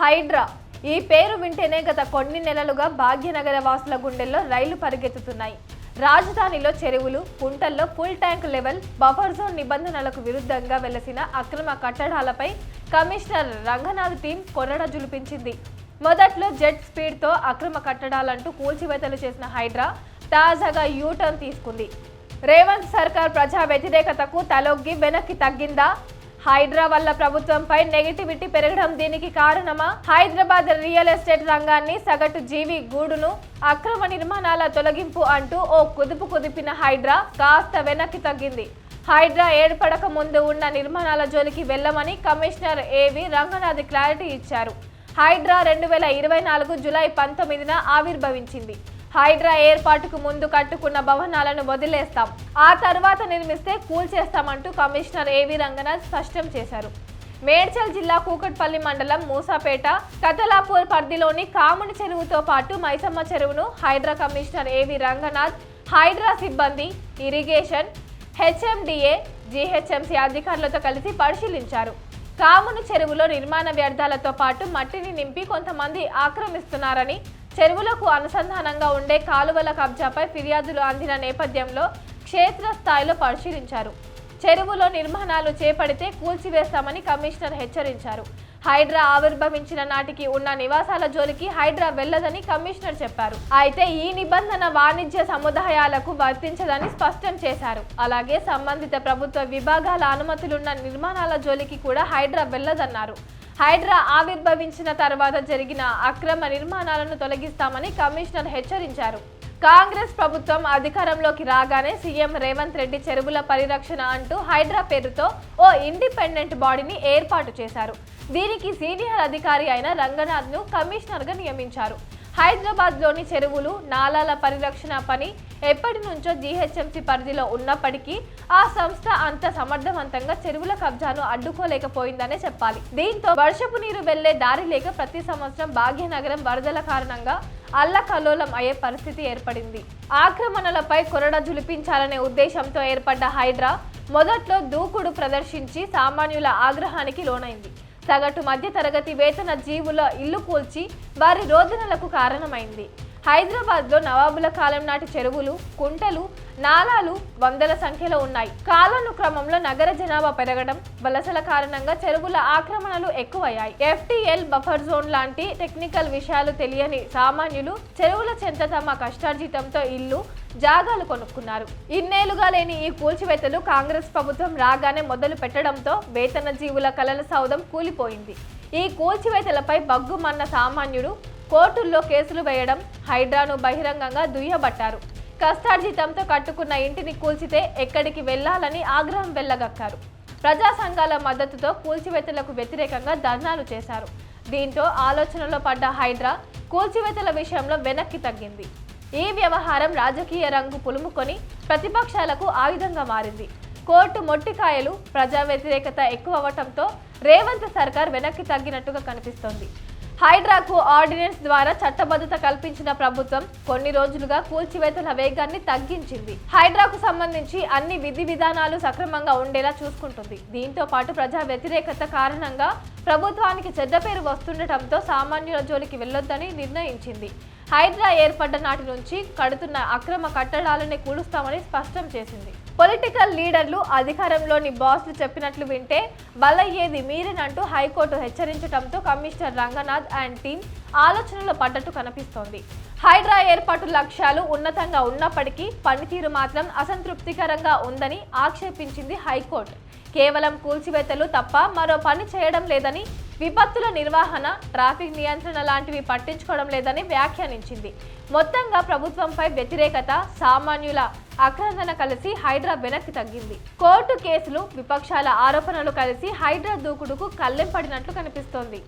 హైడ్రా. ఈ పేరు వింటేనే గత కొన్ని నెలలుగా భాగ్యనగర వాసుల గుండెల్లో రైళ్ళు పరిగెత్తుతున్నాయి. రాజధానిలో చెరువులు కుంటల్లో full tank level buffer zone నిబంధనలకు విరుద్ధంగా వెలసిన అక్రమ కట్టడాలపై కమిషనర్ రంగనాథ్ టీం కొరడ జులిపించింది. మొదట్లో జెట్ స్పీడ్తో అక్రమ కట్టడాలంటూ కూల్చివేతలు చేసిన హైడ్రా తాజాగా యూటర్న్ తీసుకుంది. రేవంత్ సర్కార్ ప్రజా వ్యతిరేకతకు తలొగ్గి వెనక్కి తగ్గిందా? హైడ్రా వల్ల ప్రభుత్వంపై నెగిటివిటీ పెరగడం దీనికి కారణమా? హైదరాబాద్ రియల్ ఎస్టేట్ రంగాన్ని సగటు జీవి గూడును అక్రమ నిర్మాణాల తొలగింపు అంటూ ఓ కుదుపు కుదిపిన హైడ్రా కాస్త వెనక్కి తగ్గింది. హైడ్రా ఏర్పడక ముందు ఉన్న నిర్మాణాల జోలికి వెళ్ళమని కమిషనర్ ఏవి రంగనాథ్ క్లారిటీ ఇచ్చారు. హైడ్రా రెండు వేల ఇరవై నాలుగు జులై పంతొమ్మిదిన ఆవిర్భవించింది. హైడ్రా ఏర్పాటుకు ముందు కట్టుకున్న భవనాలను వదిలేస్తాం. ఆ తర్వాత నిర్మిస్తే కూల్చేస్తామంటూ కమిషనర్ ఏవి రంగనాథ్ స్పష్టం చేశారు. మేడ్చల్ జిల్లా కూకట్పల్లి మండలం మూసాపేట కతలాపూర్ పరిధిలోని కాముని చెరువుతో పాటు మైసమ్మ చెరువును హైడ్రా కమిషనర్ ఏవి రంగనాథ్ హైడ్రా సిబ్బంది ఇరిగేషన్ హెచ్ఎండిఏ జీహెచ్ఎంసీ అధికారులతో కలిసి పరిశీలించారు. కామును చెరువులో నిర్మాణ వ్యర్థాలతో పాటు మట్టిని నింపి కొంతమంది ఆక్రమిస్తున్నారని చెరువులకు అనుసంధానంగా ఉండే కాలువల కబ్జాపై ఫిర్యాదులు అందిన నేపథ్యంలో క్షేత్రస్థాయిలో పరిశీలించారు. చెరువులో నిర్మాణాలు చేపడితే కూల్చివేస్తామని కమిషనర్ హెచ్చరించారు. హైడ్రా ఆవిర్భవించిన నాటికి ఉన్న నివాసాల జోలికి హైడ్రా వెళ్ళదని కమిషనర్ చెప్పారు. అయితే ఈ నిబంధన వాణిజ్య సముదాయాలకు వర్తించదని స్పష్టం చేశారు. అలాగే సంబంధిత ప్రభుత్వ విభాగాల అనుమతులున్న నిర్మాణాల జోలికి కూడా హైడ్రా వెళ్ళదన్నారు హైడ్రా ఆవిర్భవించిన తర్వాత జరిగిన అక్రమ నిర్మాణాలను తొలగిస్తామని కమిషనర్ హెచ్చరించారు. కాంగ్రెస్ ప్రభుత్వం అధికారంలోకి రాగానే సీఎం రేవంత్ రెడ్డి చెరువుల పరిరక్షణ అంటూ హైడ్రా పేరుతో ఓ ఇండిపెండెంట్ బాడీని ఏర్పాటు చేశారు. దీనికి సీనియర్ అధికారి అయిన రంగనాథ్ను కమిషనర్గా నియమించారు. హైదరాబాద్లోని చెరువులు నాలాల పరిరక్షణ పని ఎప్పటి నుంచో జీహెచ్ఎంసీ పరిధిలో ఉన్నప్పటికీ ఆ సంస్థ అంత సమర్థవంతంగా చెరువుల కబ్జాను అడ్డుకోలేకపోయిందనే చెప్పాలి. దీంతో వర్షపు నీరు వెళ్ళే దారి లేక ప్రతి సంవత్సరం భాగ్యనగరం వరదల కారణంగా అల్లకల్లోలం అయ్యే పరిస్థితి ఏర్పడింది. ఆక్రమణలపై కొరడ జులిపించాలనే ఉద్దేశంతో ఏర్పడ్డ హైడ్రా మొదట్లో దూకుడు ప్రదర్శించి సామాన్యుల ఆగ్రహానికి లోనైంది. సగటు మధ్య తరగతి వేతన జీవుల ఇల్లు కూల్చి వారి రోదనలకు కారణమైంది. హైదరాబాద్లో నవాబుల కాలం నాటి చెరువులు కుంటలు నాలాలు వందల సంఖ్యలో ఉన్నాయి. కాలానుక్రమంలో నగర జనాభా పెరగడం వలసల కారణంగా చెరువుల ఆక్రమణలు ఎక్కువయ్యాయి. ఎఫ్టీఎల్ బఫర్ జోన్ లాంటి టెక్నికల్ విషయాలు తెలియని సామాన్యులు చెరువుల చెంత తమ కష్టార్జితంతో ఇల్లు జాగాలు కొనుక్కున్నారు. ఇన్నేళ్ళుగా లేని ఈ కూల్చివేతలు కాంగ్రెస్ ప్రభుత్వం రాగానే మొదలు పెట్టడంతో వేతన జీవుల కలల సౌధం కూలిపోయింది. ఈ కూల్చివేతలపై బగ్గుమన్న సామాన్యుడు కోర్టుల్లో కేసులు వేయడం హైడ్రాను బహిరంగంగా దుయ్యబట్టారు. కష్టార్జితంతో కట్టుకున్న ఇంటిని కూల్చితే ఎక్కడికి వెళ్ళాలని ఆగ్రహం వెళ్ళగక్కారు ప్రజా సంఘాల మద్దతుతో కూల్చివేతలకు వ్యతిరేకంగా ధర్నాలు చేశారు. దీంతో ఆలోచనలో పడ్డ హైడ్రా కూల్చివేతల విషయంలో వెనక్కి తగ్గింది. ఈ వ్యవహారం రాజకీయ రంగు పులుముకొని ప్రతిపక్షాలకు ఆయుధంగా మారింది. కోర్టు మొట్టికాయలు ప్రజా వ్యతిరేకత ఎక్కువ అవ్వటంతో రేవంత్ సర్కార్ వెనక్కి తగ్గినట్టుగా కనిపిస్తోంది. హైడ్రాకు ఆర్డినెన్స్ ద్వారా చట్టబద్ధత కల్పించిన ప్రభుత్వం కొన్ని రోజులుగా కూల్చివేతల వేగాన్ని తగ్గించింది. హైడ్రాకు సంబంధించి అన్ని విధి విధానాలు సక్రమంగా ఉండేలా చూసుకుంటుంది. దీంతో పాటు ప్రజా వ్యతిరేకత కారణంగా ప్రభుత్వానికి చెడ్డ పేరు వస్తుండటంతో సామాన్యుల జోలికి వెళ్ళొద్దని నిర్ణయించింది. హైడ్రా ఏర్పడ్డ నాటి నుంచి కడుతున్న అక్రమ కట్టడాలని కూలుస్తామని స్పష్టం చేసింది. పొలిటికల్ లీడర్లు అధికారంలోని బాస్లు చెప్పినట్లు వింటే బలయ్యేది మీరేనంటూ హైకోర్టు హెచ్చరించడంతో కమిషనర్ రంగనాథ్ అండ్ టీం ఆలోచనలో పడ్డట్టు కనిపిస్తోంది. హైడ్రా ఏర్పాటు లక్ష్యాలు ఉన్నతంగా ఉన్నప్పటికీ పనితీరు మాత్రం అసంతృప్తికరంగా ఉందని ఆక్షేపించింది హైకోర్టు. కేవలం కూల్చివేతలు తప్ప మరో పని చేయడం లేదని విపత్తుల నిర్వహణ ట్రాఫిక్ నియంత్రణ లాంటివి పట్టించుకోవడం లేదని వ్యాఖ్యానించింది. మొత్తంగా ప్రభుత్వంపై వ్యతిరేకత సామాన్యుల ఆక్రందన కలిసి హైడ్రా వెనక్కి తగ్గింది. కోర్టు కేసులు విపక్షాల ఆరోపణలు కలిసి హైడ్రా దూకుడుకు కళ్ళెం పడినట్లు కనిపిస్తోంది.